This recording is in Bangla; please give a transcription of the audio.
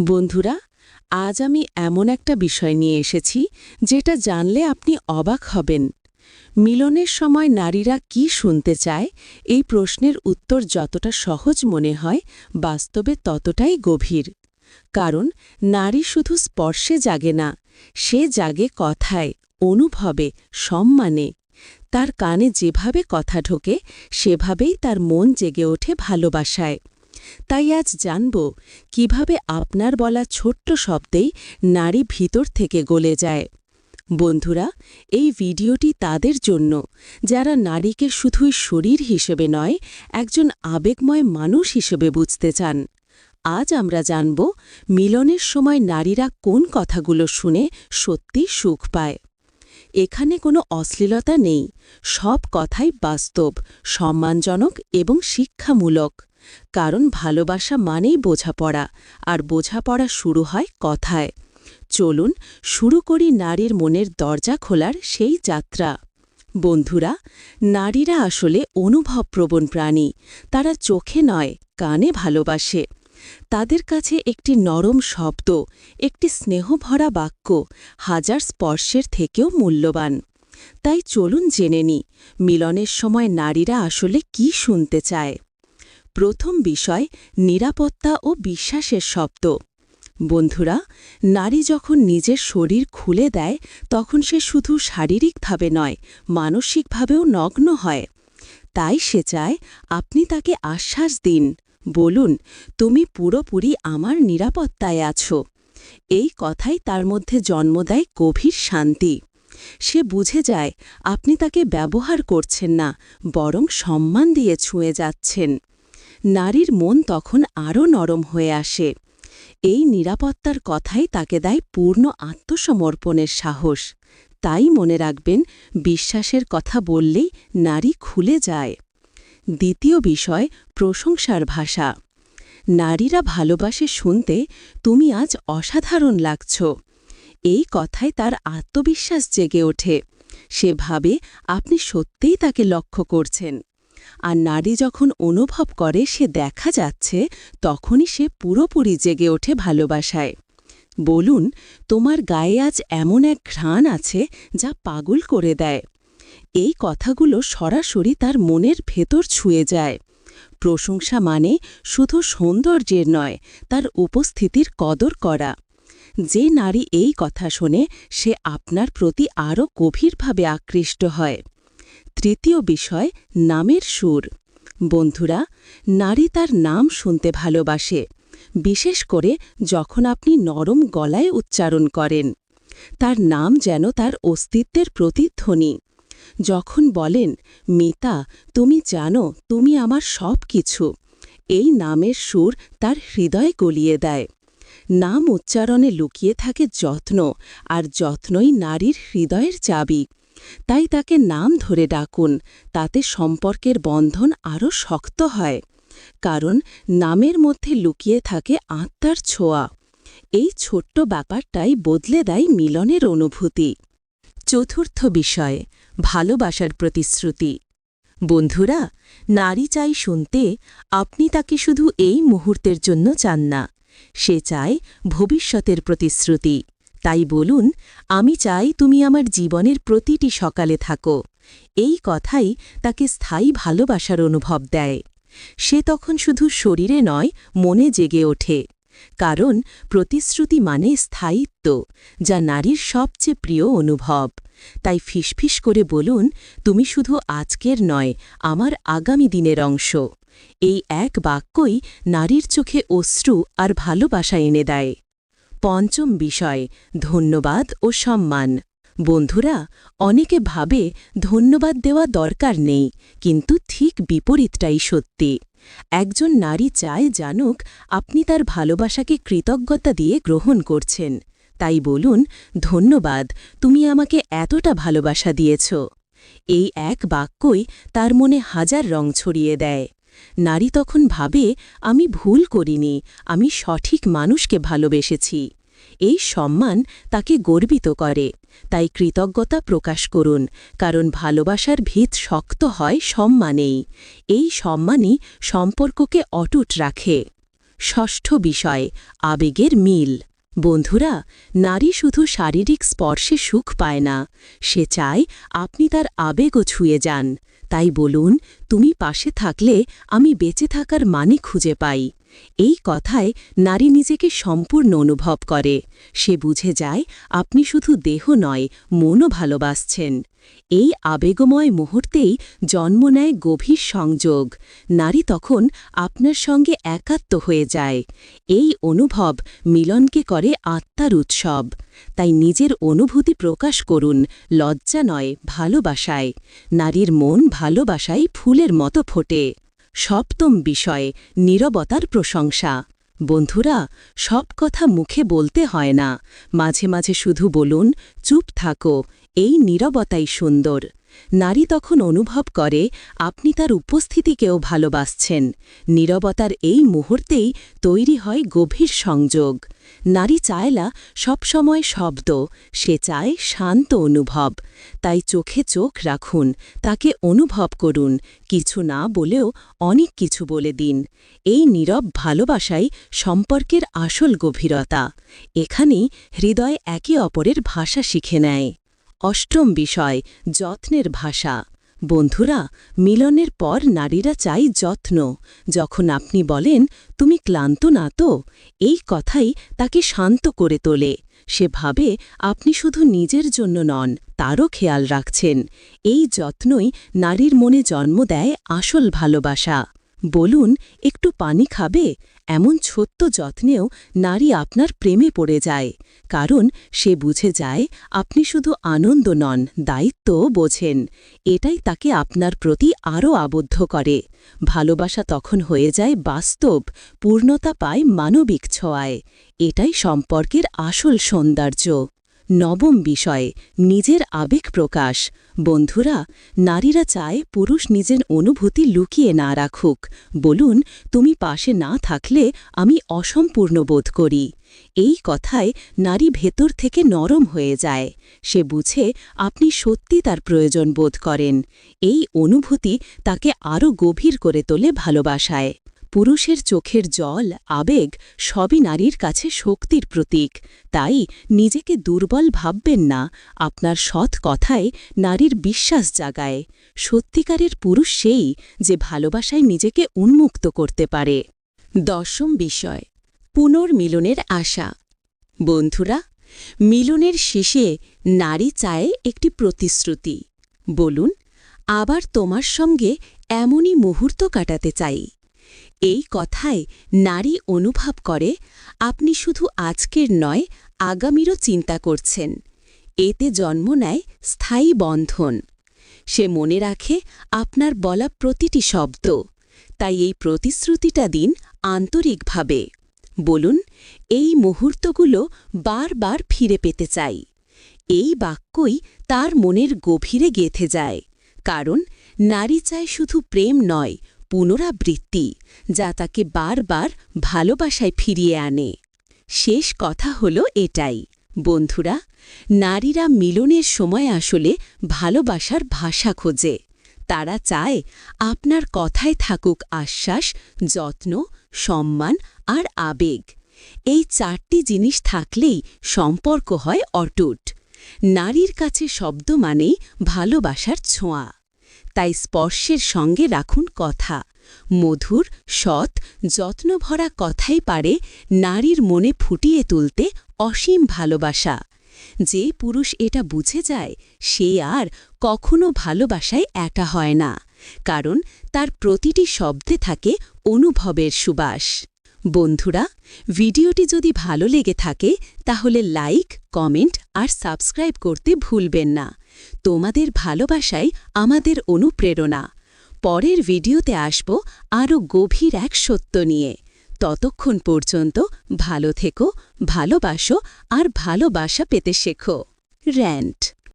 বন্ধুরা, আজ আমি এমন একটা বিষয় নিয়ে এসেছি যেটা জানলে আপনি অবাক হবেন। মিলনের সময় নারীরা কি শুনতে চায়? এই প্রশ্নের উত্তর যতটা সহজ মনে হয়, বাস্তবে ততটাই গভীর। কারণ, নারী শুধু স্পর্শে জাগে না, সে জাগে কথায়, অনুভবে, সম্মানে। তার কানে যেভাবে কথা ঢোকে, সেভাবেই তার মন জেগে ওঠে ভালোবাসায়। তাই আজ জানব কীভাবে আপনার বলা ছোট্ট শব্দেই নারী ভিতর থেকে গলে যায়। বন্ধুরা, এই ভিডিওটি তাদের জন্য, যারা নারীকে শুধুই শরীর হিসেবে নয়, একজন আবেগময় মানুষ হিসেবে বুঝতে চান। আজ আমরা জানব মিলনের সময় নারীরা কোন কথাগুলো শুনে সত্যি সুখ পায়। এখানে কোনো অশ্লীলতা নেই, সব কথাই বাস্তব, সম্মানজনক এবং শিক্ষামূলক। কারণ ভালোবাসা মানেই বোঝাপড়া, আর বোঝাপড়া শুরু হয় কথায়। চলুন শুরু করি নারীর মনের দরজা খোলার সেই যাত্রা। বন্ধুরা, নারীরা আসলে অনুভবপ্রবণ প্রাণী। তারা চোখে নয়, কানে ভালোবাসে। তাদের কাছে একটি নরম শব্দ, একটি স্নেহভরা বাক্য, হাজার স্পর্শের থেকেও মূল্যবান। তাই চলুন জেনে নি, মিলনের সময় নারীরা আসলে কি শুনতে চায়। প্রথম বিষয় নিরাপত্তা ও বিশ্বাসের শব্দ। বন্ধুরা, নারী যখন নিজের শরীর খুলে দেয়, তখন সে শুধু শারীরিকভাবে নয়, মানসিকভাবেও নগ্ন হয়। তাই সে চায়, আপনি তাকে আশ্বাস দিন। বলুন, তুমি পুরোপুরি আমার নিরাপত্তায় আছো। এই কথাই তার মধ্যে জন্ম দেয় গভীর শান্তি। সে বুঝে যায়, আপনি তাকে ব্যবহার করছেন না, বরং সম্মান দিয়ে ছুঁয়ে যাচ্ছেন। নারীর মন তখন আরও নরম হয়ে আসে। এই নিরাপত্তার কথাই তাকে দেয় পূর্ণ আত্মসমর্পণের সাহস। তাই মনে রাখবেন, বিশ্বাসের কথা বললেই নারী খুলে যায়। দ্বিতীয় বিষয়, প্রশংসার ভাষা। নারীরা ভালোবাসে শুনতে, তুমি আজ অসাধারণ লাগছ। এই কথায় তার আত্মবিশ্বাস জেগে ওঠে। সে ভাবে আপনি সত্যিই তাকে লক্ষ্য করছেন। আর নারী যখন অনুভব করে সে দেখা যাচ্ছে, তখনই সে পুরোপুরি জেগে ওঠে ভালোবাসায়। বলুন, তোমার গায়ে আজ এমন এক ঘ্রাণ আছে যা পাগল করে দেয়। এই কথাগুলো সরাসরি তার মনের ভেতর ছুঁয়ে যায়। প্রশংসা মানে শুধু সৌন্দর্যের নয়, তার উপস্থিতির কদর করা। যে নারী এই কথা শোনে, সে আপনার প্রতি আরও গভীরভাবে আকৃষ্ট হয়। তৃতীয় বিষয়, নামের সুর। বন্ধুরা, নারী তার নাম শুনতে ভালোবাসে, বিশেষ করে যখন আপনি নরম গলায় উচ্চারণ করেন। তার নাম যেন তার অস্তিত্বের প্রতিধ্বনি। যখন বলেন, মিতা, তুমি জানো, তুমি আমার সব কিছু এই নামের সুর তার হৃদয় গলিয়ে দেয়। নাম উচ্চারণে লুকিয়ে থাকে যত্ন, আর যত্নই নারীর হৃদয়ের চাবি। তাই তাকে নাম ধরে ডাকুন, তাতে সম্পর্কের বন্ধন আরও শক্ত হয়, কারণ নামের মধ্যে লুকিয়ে থাকে আত্মার ছোঁয়া। এই ছোট্ট ব্যাপারটাই বদলে দেয় মিলনের অনুভূতি। চতুর্থ বিষয়, ভালোবাসার প্রতিশ্রুতি। বন্ধুরা, নারী চাই শুনতে, আপনি তাকে শুধু এই মুহূর্তের জন্য চান না, সে চায় ভবিষ্যতের প্রতিশ্রুতি। তাই বলুন, আমি চাই তুমি আমার জীবনের প্রতিটি সকালে থাকো। এই কথাই তাকে স্থায়ী ভালোবাসার অনুভব দেয়। সে তখন শুধু শরীরে নয়, মনে জেগে ওঠে। কারণ প্রতিশ্রুতি মানে স্থায়িত্ব, যা নারীর সবচেয়ে প্রিয় অনুভব। তাই ফিসফিস করে বলুন, তুমি শুধু আজকের নয়, আমার আগামী দিনের অংশ। এই এক বাক্যই নারীর চোখে অশ্রু আর ভালোবাসা এনে দেয়। পঞ্চম বিষয়, ধন্যবাদ ও সম্মান। বন্ধুরা, অনেকে ভাবে ধন্যবাদ দেওয়া দরকার নেই, কিন্তু ঠিক বিপরীতটাই সত্যি। একজন নারী চায় জানুক আপনি তার ভালোবাসাকে কৃতজ্ঞতা দিয়ে গ্রহণ করছেন। তাই বলুন, ধন্যবাদ, তুমি আমাকে এতটা ভালোবাসা দিয়েছ। এই এক বাক্যই তার মনে হাজার রং ছড়িয়ে দেয়। নারী তখন ভাবে, আমি ভুল করিনি, আমি সঠিক মানুষকে ভালোবেসেছি। এই সম্মান তাকে গর্বিত করে। তাই কৃতজ্ঞতা প্রকাশ করুন, কারণ ভালোবাসার ভিত শক্ত হয় সম্মানেই। এই সম্মানই সম্পর্ককে অটুট রাখে। ষষ্ঠ বিষয়, আবেগের মিল। বন্ধুরা, নারী শুধু শারীরিক স্পর্শে সুখ পায় না। সে চায় আপনি তার আবেগও ছুঁয়ে যান। তাই বলুন, তুমি পাশে থাকলে আমি বেঁচে থাকার মানে খুঁজে পাই। এই কথায় নারী নিজেকে সম্পূর্ণ অনুভব করে। সে বুঝে যায়, আপনি শুধু দেহ নয়, মনও ভালোবাসছেন। এই আবেগময় মুহূর্তেই জন্ম নেয় গভীর সংযোগ। নারী তখন আপনার সঙ্গে একাত্ম হয়ে যায়। এই অনুভব মিলনকে করে আত্মার উৎসব। তাই নিজের অনুভূতি প্রকাশ করুন, লজ্জা নয়, ভালোবাসায়। নারীর মন ভালোবাসায় ফুলের মতো ফোটে। সপ্তম বিষয়ে নীরবতার প্রশংসা। বন্ধুরা, সব কথা মুখে বলতে হয় না। মাঝে মাঝে শুধু বলুন, চুপ থাকো, এই নীরবতাই সুন্দর। নারী তখন অনুভব করে, আপনি তার উপস্থিতিকেও ভালোবাসছেন। নীরবতার এই মুহূর্তেই তৈরি হয় গভীর সংযোগ। নারী চায় না সবসময় শব্দ, সে চায় শান্ত অনুভব। তাই চোখে চোখ রাখুন, তাকে অনুভব করুন, কিছু না বলেও অনেক কিছু বলে দিন। এই নীরব ভালোবাসাই সম্পর্কের আসল গভীরতা। এখানেই হৃদয় একে অপরের ভাষা শিখে নেয়। অষ্টম বিষয়, যত্নের ভাষা। বন্ধুরা, মিলনের পর নারীরা চাই যত্ন। যখন আপনি বলেন, তুমি ক্লান্ত না তো? এই কথাই তাকে শান্ত করে তোলে। সে ভাবে আপনি শুধু নিজের জন্য নন, তারও খেয়াল রাখছেন। এই যত্নই নারীর মনে জন্ম দেয় আসল ভালোবাসা। বলুন, একটু পানি খাবে? এমন ছোট্ট যত্নেও নারী আপনার প্রেমে পড়ে যায়। কারণ সে বুঝে যায়, আপনি শুধু আনন্দ নন দায়িত্বও বোঝেন। এটাই তাকে আপনার প্রতি আরও আবদ্ধ করে। ভালোবাসা তখন হয়ে যায় বাস্তব, পূর্ণতা পায় মানবিক ছোঁয়ায়। এটাই সম্পর্কের আসল সৌন্দর্য। নবম বিষয়ে নিজের আবেগ প্রকাশ। বন্ধুরা, নারীরা চায় পুরুষ নিজের অনুভূতি লুকিয়ে না রাখুক। বলুন, তুমি পাশে না থাকলে আমি অসম্পূর্ণ বোধ করি। এই কথায় নারী ভেতর থেকে নরম হয়ে যায়। সে বুঝে আপনি সত্যি তার প্রয়োজন বোধ করেন। এই অনুভূতি তাকে আরও গভীর করে তোলে ভালোবাসায়। পুরুষের চোখের জল, আবেগ সবই নারীর কাছে শক্তির প্রতীক। তাই নিজেকে দুর্বল ভাববেন না, আপনার সৎ কথায় নারীর বিশ্বাস জাগায়। সত্যিকারের পুরুষ সেই যে ভালোবাসায় নিজেকে উন্মুক্ত করতে পারে। দশম বিষয়, পুনর্মিলনের আশা। বন্ধুরা, মিলনের শেষে নারী চায় একটি প্রতিশ্রুতি। বলুন, আবার তোমার সঙ্গে এমনই মুহূর্ত কাটাতে চাই। এই কথায় নারী অনুভব করে, আপনি শুধু আজকের নয়, আগামীরও চিন্তা করছেন। এতে জন্ম নেয় স্থায়ী বন্ধন। সে মনে রাখে আপনার বলা প্রতিটি শব্দ, তাই এই প্রতিশ্রুতিটা দিন আন্তরিকভাবে। বলুন, এই মুহূর্তগুলো বারবার ফিরে পেতে চাই। এই বাক্যই তার মনের গভীরে গেথে যায়, কারণ নারী চায় শুধু প্রেম নয় পুনরাবৃত্তি, যা তাকে বারবার ভালোবাসায় ফিরিয়ে আনে। শেষ কথা হল এটাই। বন্ধুরা, নারীরা মিলনের সময় আসলে ভালোবাসার ভাষা খোঁজে। তারা চায় আপনার কথায় থাকুক আশ্বাস, যত্ন, সম্মান আর আবেগ। এই চারটি জিনিস থাকলেই সম্পর্ক হয় অটুট। নারীর কাছে শব্দ মানেই ভালোবাসার ছোঁয়া। তাই স্পর্শের সঙ্গে রাখুন কথা। মধুর, সৎ যত্নভরা কথাই পারে নারীর মনে ফুটিয়ে তুলতে অসীম ভালোবাসা। যে পুরুষ এটা বুঝে যায়, সে আর কখনো ভালোবাসায় একা হয় না, কারণ তার প্রতিটি শব্দে থাকে অনুভবের সুবাস। বন্ধুরা, ভিডিওটি যদি ভালো লেগে থাকে, তাহলে লাইক, কমেন্ট আর সাবস্ক্রাইব করতে ভুলবেন না। তোমাদের ভালোবাসাই আমাদের অনুপ্রেরণা। পরের ভিডিওতে আসব আরও গভীর এক সত্য নিয়ে। ততক্ষণ পর্যন্ত ভালো থেকো, ভালোবাসো আর ভালোবাসা পেতে শেখো। র্যান্ট।